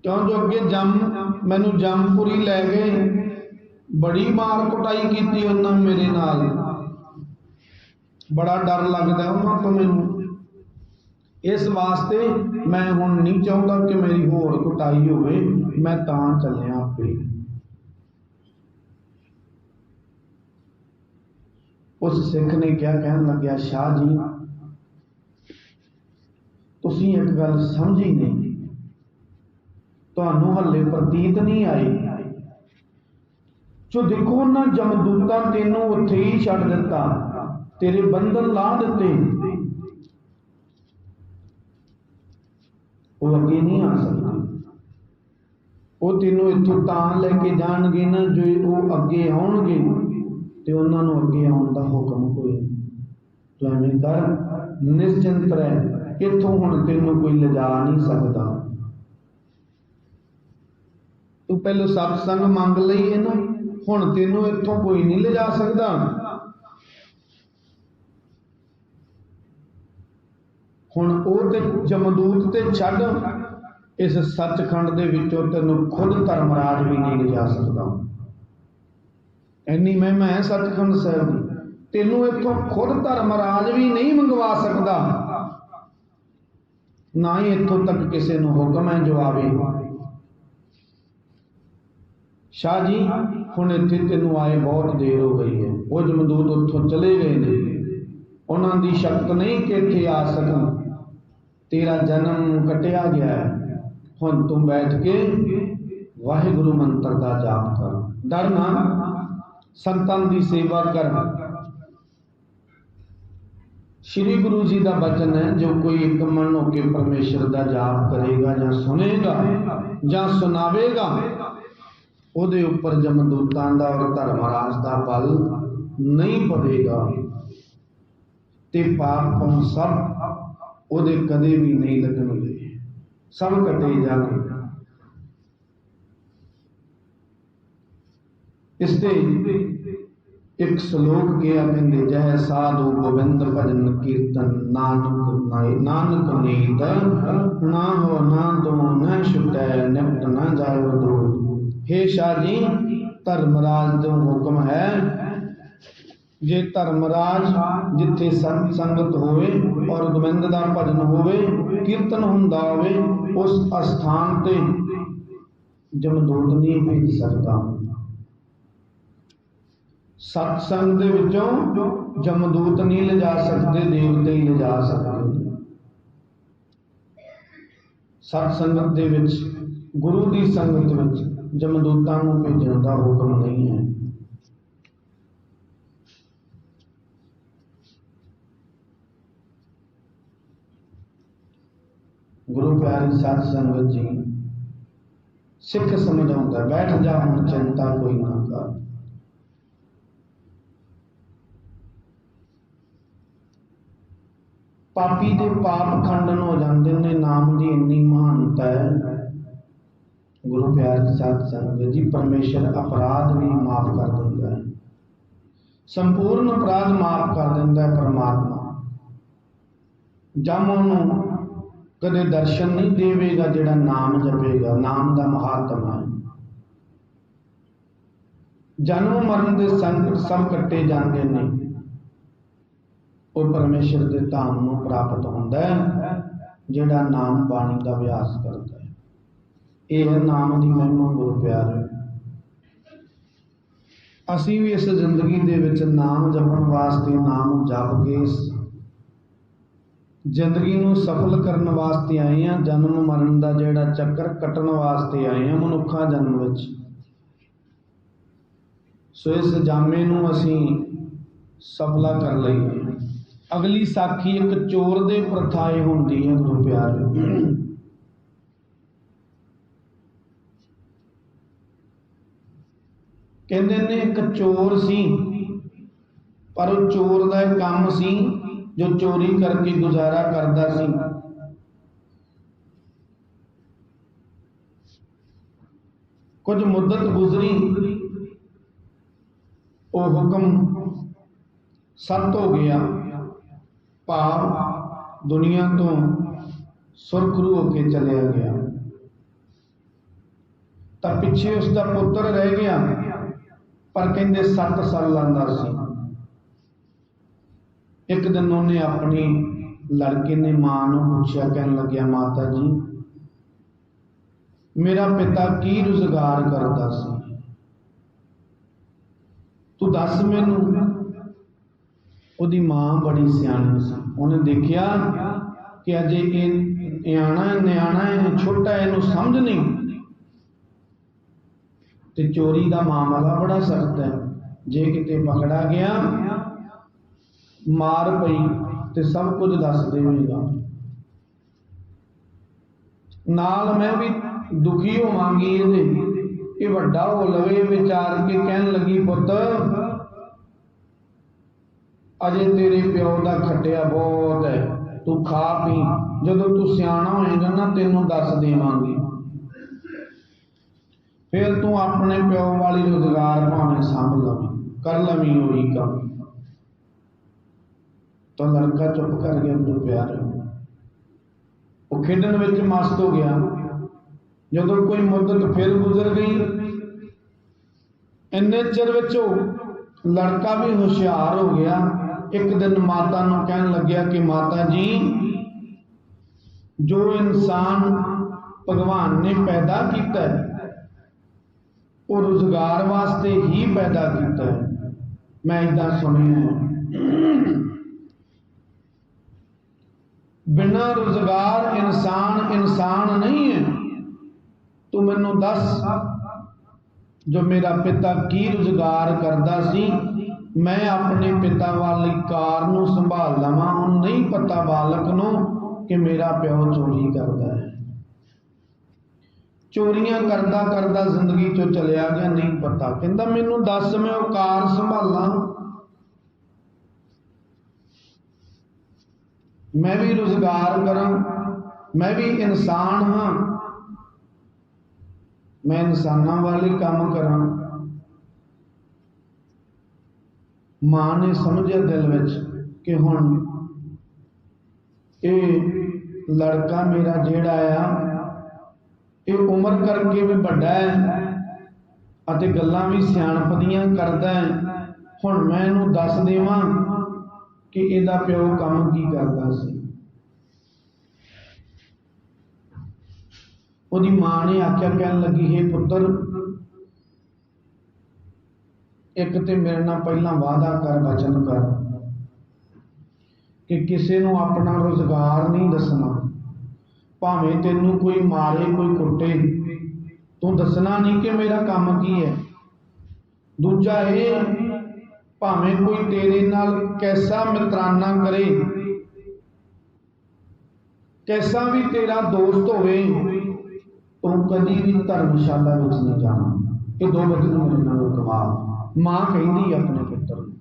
ਕਿਉਂ ਜੋ ਅੱਗੇ ਜੰਮ, ਮੈਨੂੰ ਜੰਮਪੁਰੀ ਲੈ ਗਏ। ਬੜੀ ਮਾਰ ਕੁਟਾਈ ਕੀਤੀ ਉਹਨਾਂ ਮੇਰੇ ਨਾਲ। ਬੜਾ ਡਰ ਲੱਗਦਾ ਉਹਨਾਂ ਤੋਂ ਮੈਨੂੰ। ਇਸ ਵਾਸਤੇ ਮੈਂ ਹੁਣ ਨਹੀਂ ਚਾਹੁੰਦਾ ਕਿ ਮੇਰੀ ਹੋਰ ਕੁਟਾਈ ਹੋਵੇ, ਮੈਂ ਤਾਂ ਚੱਲਿਆ ਆਪੇ। ਉਸ ਸਿੱਖ ਨੇ ਕਿਹਾ, ਕਹਿਣ ਲੱਗਿਆ, ਸ਼ਾਹ ਜੀ, ਤੁਸੀਂ ਇੱਕ ਗੱਲ ਸਮਝੀ ਨਹੀਂ। ਤੁਹਾਨੂੰ ਹੱਲੇ ਪ੍ਰਤੀਤ ਨਹੀਂ ਆਈ ਜੋ ਦੇਖੋ ਨਾ ਜਮਦੂਤਾਂ ਤੈਨੂੰ ਉੱਥੇ ਹੀ ਛੱਡ ਦਿੱਤਾ। ਤੇਰੇ ਬੰਧਨ ਲਾ ਦਿੱਤੇ। ਉਹ ਅੱਗੇ ਨਹੀਂ ਆ ਸਕਦਾ। ਉਹ ਤੈਨੂੰ ਇੱਥੋਂ ਤਾਂ ਲੈ ਕੇ ਜਾਣਗੇ ਨਾ ਜੋ ਉਹ ਅੱਗੇ ਆਉਣਗੇ, ਤੇ ਉਹਨਾਂ ਨੂੰ ਅੱਗੇ ਆਉਣ ਦਾ ਹੁਕਮ ਕੋਈ ਨਹੀਂ। ਤੂੰ ਐਵੇਂ ਕਰ, ਨਿਸ਼ਚਿੰਤ ਰਹਿ ਇੱਥੋਂ ਹੁਣ ਤੈਨੂੰ ਕੋਈ ਲਿਜਾ ਨਹੀਂ ਸਕਦਾ। ਤੂੰ ਪਹਿਲਾਂ ਸਤਸੰਗ ਮੰਗ ਲਈਏ ਨਾ, ਹੁਣ ਤੈਨੂੰ ਇੱਥੋਂ ਕੋਈ ਨਹੀਂ ਲਿਜਾ ਸਕਦਾ। ਹੁਣ ਉਹ ਤੇ ਜਮਦੂਤ ਤੇ ਛੱਡ ਇਸ ਸੱਚਖੰਡ ਦੇ ਵਿੱਚੋਂ ਤੈਨੂੰ ਖੁਦ ਧਰਮਰਾਜ ਵੀ ਨਹੀਂ ਲਿਜਾ ਸਕਦਾ। ਇੰਨੀ ਮਹਿਮਾ ਹੈ ਸੱਚਖੰਡ ਸਾਹਿਬ ਦੀ। ਤੈਨੂੰ ਇੱਥੋਂ ਖੁਦ ਧਰਮਰਾਜ ਵੀ ਨਹੀਂ ਮੰਗਵਾ ਸਕਦਾ। ਨਾ ਹੀ ਇੱਥੋਂ ਤੱਕ ਕਿਸੇ ਨੂੰ ਹੁਕਮ ਹੈ ਜੋ ਆਵੇ ਸ਼ਾਹ ਜੀ, ਹੁਣ ਇੱਥੇ ਤੈਨੂੰ ਆਏ ਬਹੁਤ ਦੇਰ ਹੋ ਗਈ ਹੈ। ਉਹ ਜਮਦੂਤ ਉੱਥੋਂ ਚਲੇ ਗਏ ਨੇ। ਉਹਨਾਂ ਦੀ ਸ਼ਕਤ ਨਹੀਂ ਕਿ ਇੱਥੇ ਆ ਸਕਣ। ਤੇਰਾ ਜਨਮ ਕਟਿਆ ਗਿਆ ਹੁਣ ਤੂੰ ਬੈਠ ਕੇ ਵਾਹਿਗੁਰੂ ਮੰਤਰ ਦਾ ਜਾਪ ਕਰ। ਡਰ ਸੰਤਾਂ ਦੀ ਸੇਵਾ ਕਰ। ਸ਼੍ਰੀ ਗੁਰੂ ਜੀ ਦਾ ਬਚਨ ਹੈ, ਜੋ ਕੋਈ ਇੱਕ ਮਨ ਹੋ ਕੇ ਪਰਮੇਸ਼ਰ ਦਾ ਜਾਪ ਕਰੇਗਾ ਜਾਂ ਸੁਨੇਗਾ ਜਾਂ ਸੁਣਾਵੇਗਾ, ਉਹਦੇ ਉੱਪਰ ਜਮਦੂਤਾਂ ਦਾ ਔਰ ਧਰਮਰਾਜ ਦਾ ਬਲ ਨਹੀਂ ਪਵੇਗਾ। ਤੇ ਪਾਪ ਤੋਂ ਸਭ ਉਹਦੇ ਕਦੇ ਵੀ ਨਹੀਂ ਲੱਗਣਗੇ ਸਭ ਕੱਟੇ ਜਾਣਗੇ ਇਸ ਤੇ ਇੱਕ ਸ਼ਲੋਕ ਕਿਹਾ ਕਹਿੰਦੇ, ਜੈ ਸਾਧੂ ਗੋਬਿੰਦ ਭਜਨ ਕੀਰਤਨ, ਨਾਨਕ ਨਾਈ ਨਾਨਕ ਨੀਤ ਨਾ ਹੋ ਨਾ ਦੋ ਨਾ ਛੁਟੈ ਨਿਪਟ ਨਾ ਜਾਇ ਦੂਰ। ਹੇ ਸ਼ਾਹ ਜੀ ਧਰਮਰਾਜ ਦਾ ਹੁਕਮ ਹੈ ਜੇ ਧਰਮਰਾਜ ਜਿੱਥੇ ਸੰਤ ਸੰਗਤ ਹੋਵੇ ਔਰ ਗੋਬਿੰਦ ਦਾ ਭਜਨ ਹੋਵੇ, ਕੀਰਤਨ ਹੁੰਦਾ ਹੋਵੇ, ਉਸ ਅਸਥਾਨ ਤੇ ਜਮਦੂਤ ਨਹੀਂ ਭੇਜ ਸਕਦਾ। ਸਤ ਸੰਗ ਦੇ ਵਿੱਚੋਂ ਜਮਦੂਤ ਨਹੀਂ ਲਿਜਾ ਸਕਦੇ, ਦੇਵਤੇ ਹੀ ਲਿਜਾ ਸਕਦੇ। ਸਤ ਸੰਗਤ ਦੇ ਵਿੱਚ, ਗੁਰੂ ਦੀ ਸੰਗਤ ਵਿੱਚ ਜਮਦੂਤਾਂ ਨੂੰ ਭੇਜਣ ਦਾ ਹੁਕਮ ਨਹੀਂ ਹੈ। ਗੁਰੂ ਪਿਆਰੀ ਸਾਧ ਸੰਗਤ ਜੀ ਸਿੱਖ ਸਮਝਾਉਂਦਾ, ਬੈਠ ਜਾ ਹੁਣ ਚਿੰਤਾ ਕੋਈ ਨਾ ਕਰ। ਪਾਪੀ ਦੇ ਪਾਪ ਖੰਡਨ ਹੋ ਜਾਂਦੇ ਨੇ, ਨਾਮ ਦੀ ਇੰਨੀ ਮਹਾਨਤਾ ਹੈ। ਗੁਰੂ ਪਿਆਰੀ ਸਾਧ ਸੰਗਤ ਜੀ, ਪਰਮੇਸ਼ਰ ਅਪਰਾਧ ਵੀ ਮਾਫ ਕਰ ਦਿੰਦਾ ਹੈ। ਸੰਪੂਰਨ ਅਪਰਾਧ ਮਾਫ ਕਰ ਦਿੰਦਾ ਹੈ ਪਰਮਾਤਮਾ। ਜਮ ਉਹਨੂੰ ਕਦੇ ਦਰਸ਼ਨ ਨਹੀਂ ਦੇਵੇਗਾ ਜਿਹੜਾ ਨਾਮ ਜਪੇਗਾ, ਨਾਮ ਦਾ ਮਹਾਤਮਾ ਹੈ। ਜਨਮ ਮਰਨ ਦੇ ਸੰਕਟ ਸਭ ਕੱਟੇ ਜਾਂਦੇ ਨੇ। ਉਹ ਪਰਮੇਸ਼ਰ ਦੇ ਧਾਮ ਨੂੰ ਪ੍ਰਾਪਤ ਹੁੰਦਾ ਹੈ, ਜਿਹੜਾ ਨਾਮ ਬਾਣੀ ਦਾ ਅਭਿਆਸ ਕਰਦਾ ਹੈ। ਇਹ ਨਾਮ ਦੀ ਮਹਿਮਾ ਗੁਰੂ ਪਿਆਰੇ। ਅਸੀਂ ਵੀ ਇਸ ਜ਼ਿੰਦਗੀ ਦੇ ਵਿੱਚ ਨਾਮ ਜਪਣ ਵਾਸਤੇ ਨਾਮ ਜਪ ਕੇ ਜ਼ਿੰਦਗੀ ਨੂੰ ਸਫਲ ਕਰਨ ਵਾਸਤੇ ਆਏ ਹਾਂ, ਜਨਮ ਮਰਨ ਦਾ ਜਿਹੜਾ ਚੱਕਰ ਕੱਟਣ ਵਾਸਤੇ ਆਏ ਹਾਂ ਮਨੁੱਖਾ ਜਨਮ ਵਿੱਚ। ਸੋ ਇਸ ਜਾਮੇ ਨੂੰ ਅਸੀਂ ਸਫਲਾ ਕਰ ਲਈਏ ਅਗਲੀ ਸਾਖੀ ਇੱਕ ਚੋਰ ਦੇ ਪ੍ਰਥਾਏ ਹੁੰਦੀ ਹੈ, ਗੁਰੂ ਪਿਆਰੇ। ਕਹਿੰਦੇ ਨੇ ਇੱਕ ਚੋਰ ਸੀ, ਪਰ ਉਹ ਚੋਰ ਦਾ ਕੰਮ ਸੀ ਜੋ ਚੋਰੀ ਕਰਕੇ ਗੁਜ਼ਾਰਾ ਕਰਦਾ ਸੀ। ਕੁਝ ਮੁੱਦਤ ਗੁਜ਼ਰੀ। ਉਹ ਹੁਕਮ ਸੱਤ ਹੋ ਗਿਆ। ਭਾਵ ਦੁਨੀਆ ਤੋਂ ਸੁਰਖਰੂ ਹੋ ਕੇ ਚਲਿਆ ਗਿਆ। ਤਾਂ ਪਿੱਛੇ ਉਸ ਦਾ ਪੁੱਤਰ ਰਹਿ ਗਿਆ, ਪਰ ਕਹਿੰਦੇ 7 ਸਾਲ ਦਾ ਸੀ। ਇੱਕ ਦਿਨ ਉਹਨੇ ਆਪਣੀ ਲੜਕੇ ਨੇ ਮਾਂ ਨੂੰ ਪੁੱਛਿਆ, ਕਹਿਣ ਲੱਗਿਆ, ਮਾਤਾ ਜੀ, ਮੇਰਾ ਪਿਤਾ ਕੀ ਰੁਜ਼ਗਾਰ ਕਰਦਾ ਸੀ? ਤੂੰ ਦੱਸ ਮੈਨੂੰ। ਉਹਦੀ ਮਾਂ ਬੜੀ ਸਿਆਣੀ ਸੀ। ਉਹਨੇ ਦੇਖਿਆ ਕਿ ਅਜੇ ਇਹ ਨਿਆਣਾ ਨਿਆਣਾ ਹੈ ਛੋਟਾ ਇਹਨੂੰ ਸਮਝ ਨਹੀਂ। ਤੇ ਚੋਰੀ ਦਾ ਮਾਮਲਾ ਬੜਾ ਸਖਤ ਹੈ। ਜੇ ਕਿਤੇ ਪਕੜਾ ਗਿਆ ਮਾਰ ਪਈ ਤੇ ਸਭ ਕੁਝ ਦੱਸ ਦੇਵੇਗਾ। ਨਾਲ ਮੈਂ ਵੀ ਦੁਖੀ ਹੋਵਾਂਗੀ ਇਹਦੇ। ਇਹ ਵੱਡਾ ਹੋ ਲਵੇ ਵਿਚਾਰ ਕੇ ਕਹਿਣ ਲੱਗੀ, ਪੁੱਤ, ਅਜੇ ਤੇਰੇ ਪਿਓ ਦਾ ਖੱਟਿਆ ਬਹੁਤ ਹੈ। ਤੂੰ ਖਾ ਪੀ। ਜਦੋਂ ਤੂੰ ਸਿਆਣਾ ਹੋਏਗਾ ਨਾ, ਤੈਨੂੰ ਦੱਸ ਦੇਵਾਂਗੀ। ਫਿਰ ਤੂੰ ਆਪਣੇ ਪਿਓ ਵਾਲੀ ਰੋਜ਼ਗਾਰ ਭਾਵੇਂ ਸੰਭ ਲਵੀਂ, ਕਰ ਲਵੀਂ ਉਹੀ ਕੰਮ। ਤਾਂ ਲੜਕਾ ਚੁੱਪ ਕਰ ਗਿਆ ਗੁਰੂ ਪਿਆਰ ਉਹ ਖੇਡਣ ਵਿੱਚ ਮਸਤ ਹੋ ਗਿਆ। ਜਦੋਂ ਕੋਈ ਮੁੱਦਤ ਫਿਰ ਗੁਜ਼ਰ ਗਈ, ਇੰਨੇ ਚਿਰ ਵਿੱਚ ਉਹ ਲੜਕਾ ਵੀ ਹੁਸ਼ਿਆਰ ਹੋ ਗਿਆ। ਇੱਕ ਦਿਨ ਮਾਤਾ ਨੂੰ ਕਹਿਣ ਲੱਗਿਆ ਕਿ ਮਾਤਾ ਜੀ, ਜੋ ਇਨਸਾਨ ਭਗਵਾਨ ਨੇ ਪੈਦਾ ਕੀਤਾ ਹੈ, ਉਹ ਰੁਜ਼ਗਾਰ ਵਾਸਤੇ ਹੀ ਪੈਦਾ ਕੀਤਾ ਹੈ। ਮੈਂ ਇਦਾਂ ਸੁਣਿਆ ਬਿਨਾਂ ਰੁਜ਼ਗਾਰ ਇਨਸਾਨ ਇਨਸਾਨ ਨਹੀਂ ਹੈ। ਤੂੰ ਮੈਨੂੰ ਦੱਸ, ਜੋ ਮੇਰਾ ਪਿਤਾ ਕੀ ਰੁਜ਼ਗਾਰ ਕਰਦਾ ਸੀ, ਮੈਂ ਆਪਣੇ ਪਿਤਾ ਵਾਲੀ ਕਾਰ ਨੂੰ ਸੰਭਾਲ ਲਵਾਂ। ਉਹਨੂੰ ਨਹੀਂ ਪਤਾ ਬਾਲਕ ਨੂੰ ਕਿ ਮੇਰਾ ਪਿਓ ਚੋਰੀ ਕਰਦਾ ਹੈ। ਚੋਰੀਆਂ ਕਰਦਾ ਕਰਦਾ ਜ਼ਿੰਦਗੀ ਚੋਂ ਚਲਿਆ ਗਿਆ, ਨਹੀਂ ਪਤਾ। ਕਹਿੰਦਾ, ਮੈਨੂੰ ਦੱਸ, ਮੈਂ ਉਹ ਕਾਰ ਸੰਭਾਲਾਂ। ਮੈਂ ਵੀ ਰੁਜ਼ਗਾਰ ਕਰਾਂ, ਮੈਂ ਵੀ ਇਨਸਾਨ ਹਾਂ। ਮੈਂ ਇਨਸਾਨਾਂ ਵਾਲੇ ਕੰਮ ਕਰਾਂ। ਮਾਂ ਨੇ ਸਮਝਿਆ ਦਿਲ ਵਿੱਚ ਕਿ ਹੁਣ ਇਹ ਲੜਕਾ ਮੇਰਾ ਜਿਹੜਾ ਆ, ਇਹ ਉਮਰ ਕਰਕੇ ਵੀ ਵੱਡਾ ਹੈ ਅਤੇ ਗੱਲਾਂ ਵੀ ਸਿਆਣਪ ਦੀਆਂ ਕਰਦਾ ਹੈ। ਹੁਣ ਮੈਂ ਇਹਨੂੰ ਦੱਸ ਦੇਵਾਂ ਕਿ ਇਹਦਾ ਪਿਓ ਕੰਮ ਕੀ ਕਰਦਾ ਸੀ। ਉਹਦੀ ਮਾਂ ਨੇ ਆਖਿਆ ਕਹਿਣ ਲੱਗੀ, ਹੈ ਪੁੱਤਰ, ਇੱਕ ਤੇ ਮੇਰੇ ਨਾਲ ਪਹਿਲਾਂ ਵਾਅਦਾ ਕਰ, ਵਚਨ ਕਰ, ਕਿ ਕਿਸੇ ਨੂੰ ਆਪਣਾ ਰੋਜ਼ਗਾਰ ਨਹੀਂ ਦੱਸਣਾ। ਭਾਵੇਂ ਤੈਨੂੰ ਕੋਈ ਮਾਰੇ, ਕੋਈ ਕੁੱਟੇ, ਤੂੰ ਦੱਸਣਾ ਨਹੀਂ ਕਿ ਮੇਰਾ ਕੰਮ ਕੀ ਹੈ। ਦੂਜਾ ਇਹ ਭਾਵੇਂ ਕੋਈ ਤੇਰੇ ਨਾਲ ਕੈਸਾ ਮਿੱਤਰਾਨਾ ਕਰੇ, ਕੈਸਾ ਵੀ ਤੇਰਾ ਦੋਸਤ ਹੋਵੇ, ਤੂੰ ਕਦੀ ਵੀ ਧਰਮਸ਼ਾਲਾ ਵਿੱਚ ਨਹੀਂ ਜਾਣਾ। ਇਹ ਦੋ ਵਚਨ ਮੇਰੇ ਨਾਲ ਕਮਾਲ। ਮਾਂ ਕਹਿੰਦੀ ਆਪਣੇ ਪੁੱਤਰ ਨੂੰ,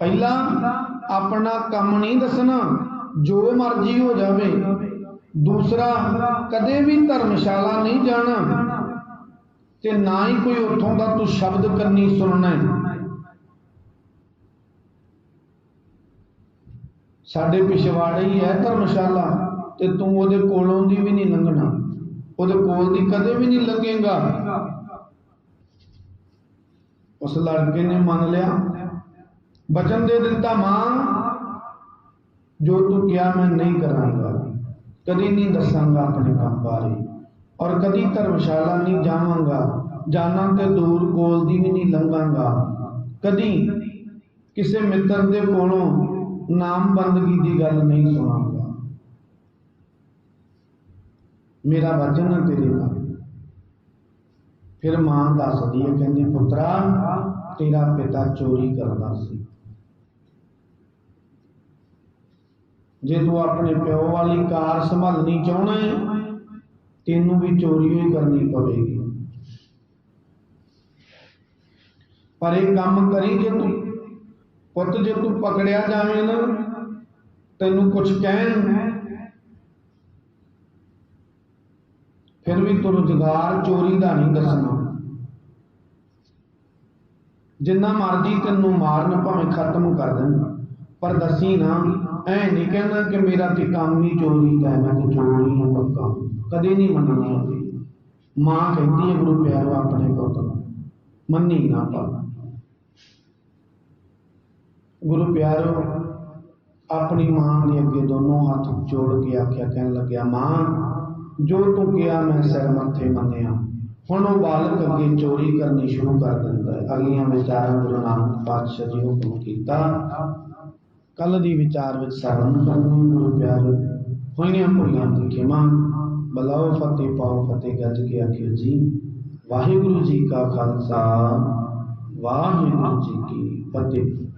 ਪਹਿਲਾ ਆਪਣਾ ਕੰਮ ਨਹੀਂ ਦੱਸਣਾ, ਜੋ ਮਰਜ਼ੀ ਹੋ ਜਾਵੇ। ਦੂਸਰਾ, ਕਦੇ ਵੀ ਧਰਮਸ਼ਾਲਾ ਨਹੀਂ ਜਾਣਾ ਤੇ ਨਾ ਹੀ ਕੋਈ ਉੱਥੋਂ ਦਾ ਤੂੰ ਸ਼ਬਦ ਕਰਨੀ ਸੁਣਨਾ ਹੈ। ਸਾਡੇ ਪਿਛਵਾੜੇ ਹੀ ਹੈ ਧਰਮਸ਼ਾਲਾ ਤੇ ਤੂੰ ਉਹਦੇ ਕੋਲੋਂ ਦੀ ਵੀ ਨਹੀਂ ਲੰਘਣਾ। ਉਹਦੇ ਕੋਲ ਦੀ ਕਦੇ ਵੀ ਨਹੀਂ ਲੱਗੇਗਾ ਉਸ ਲੜਕੇ ਨੇ ਮੰਨ ਲਿਆ, ਬਚਨ ਦੇ ਦਿੱਤਾ ਮਾਂ, ਜੋ ਤੂੰ ਕਿਹਾ ਮੈਂ ਨਹੀਂ ਕਰਾਂਗਾ, ਕਦੀ ਨਹੀਂ ਦੱਸਾਂਗਾ ਆਪਣੇ ਕੰਮ ਬਾਰੇ ਔਰ ਕਦੀ ਧਰਮਸ਼ਾਲਾ ਨਹੀਂ ਜਾਵਾਂਗਾ ਜਾਣਾ ਤੇ ਦੂਰ ਕੋਲ ਦੀ ਵੀ ਨਹੀਂ ਲੰਘਾਂਗਾ। ਕਦੀ ਕਿਸੇ ਮਿੱਤਰ ਦੇ ਕੋਲੋਂ ਨਾਮ ਬੰਦਗੀ ਦੀ ਗੱਲ ਨਹੀਂ ਸੁਣਾਂਗਾ ਮੇਰਾ ਵਚਨ ਹੈ ਤੇਰੇ ਨਾਲ। ਫਿਰ ਮਾਂ ਦੱਸਦੀ ਹੈ, ਕਹਿੰਦੀ, ਪੁੱਤਰਾ, ਤੇਰਾ ਪਿਤਾ ਚੋਰੀ ਕਰਦਾ ਸੀ। ਜੇ ਤੂੰ ਆਪਣੇ ਪਿਓ ਵਾਲੀ ਕਾਰ ਸੰਭਾਲਣੀ ਚਾਹਣਾ ਹੈ, ਤੈਨੂੰ ਵੀ ਚੋਰੀ ਹੀ ਕਰਨੀ ਪਵੇਗੀ। ਪਰ ਇਹ ਕੰਮ ਕਰੀ ਜੇ ਤੂੰ। ਪੁੱਤ ਜੇ ਤੂੰ ਪਕੜਿਆ ਜਾਵੇਂ ਨਾ, ਤੈਨੂੰ ਕੁਝ ਕਹਿਣ ਫਿਰ ਵੀ ਤੂੰ ਰੁਜ਼ਗਾਰ ਚੋਰੀ ਦਾ ਨਹੀਂ ਦੱਸਣਾ। ਜਿੰਨਾ ਮਰਜ਼ੀ ਤੈਨੂੰ ਮਾਰਨ ਭਾਵੇਂ ਖਤਮ ਕਰ ਦੇਣ, ਪਰ ਦੱਸੀ ਨਾ, ਐ ਨਹੀਂ ਕਹਿਣਾ ਕਿ ਮੇਰਾ ਤੇ ਕੰਮ ਹੀ ਚੋਰੀ ਦਾ ਮੈਂ ਤੇ ਚੋਰੀ ਹਾਂ ਪੱਕਾ। ਕਦੇ ਨਹੀਂ ਮੰਨਣਾ। ਮਾਂ ਕਹਿੰਦੀ ਹੈ, ਗੁਰੂ ਪਿਆਰੋ, ਆਪਣੇ ਪੁੱਤ ਨੂੰ, ਮੰਨੀ ਨਾ ਪਾ ਗੁਰੂ ਪਿਆਰੋ, ਆਪਣੀ ਮਾਂ ਨੇ ਅੱਗੇ ਦੋਨੋਂ ਹੱਥ ਜੋੜ ਕੇ ਆਖਿਆ, ਕਹਿਣ ਲੱਗਿਆ, ਮਾਂ, ਜੋ ਤੂੰ ਕਿਹਾ ਮੈਂ ਸਿਰ ਮੱਥੇ ਮੰਨਿਆ। ਹੁਣ ਉਹ ਬਾਲਕ ਅੱਗੇ ਚੋਰੀ ਕਰਨੀ ਸ਼ੁਰੂ ਕਰ ਦਿੰਦਾ ਹੈ। ਅਗਲੀਆਂ ਵਿਚਾਰਾਂ ਗੁਰੂ ਨਾਨਕ ਪਾਤਸ਼ਾਹ ਜੀ ਹੁਕਮ ਕੀਤਾ। ਕੱਲ ਦੀ ਵਿਚਾਰ ਵਿੱਚ ਸਰਵਨ ਕਰਨੀ ਗੁਰੂ ਪਿਆਰ। ਹੋਈਆਂ ਭੁੱਲਾਂ ਦੀ ਖਿਮਾ ਬਲਾਓ ਫਤਿਹ, ਪਾਓ ਫਤਿਹ, ਗੱਜ ਕੇ ਆਖਿਓ ਜੀ, ਵਾਹਿਗੁਰੂ ਜੀ ਕਾ ਖਾਲਸਾ, ਵਾਹਿਗੁਰੂ ਜੀ ਕੀ ਫਤਿਹ।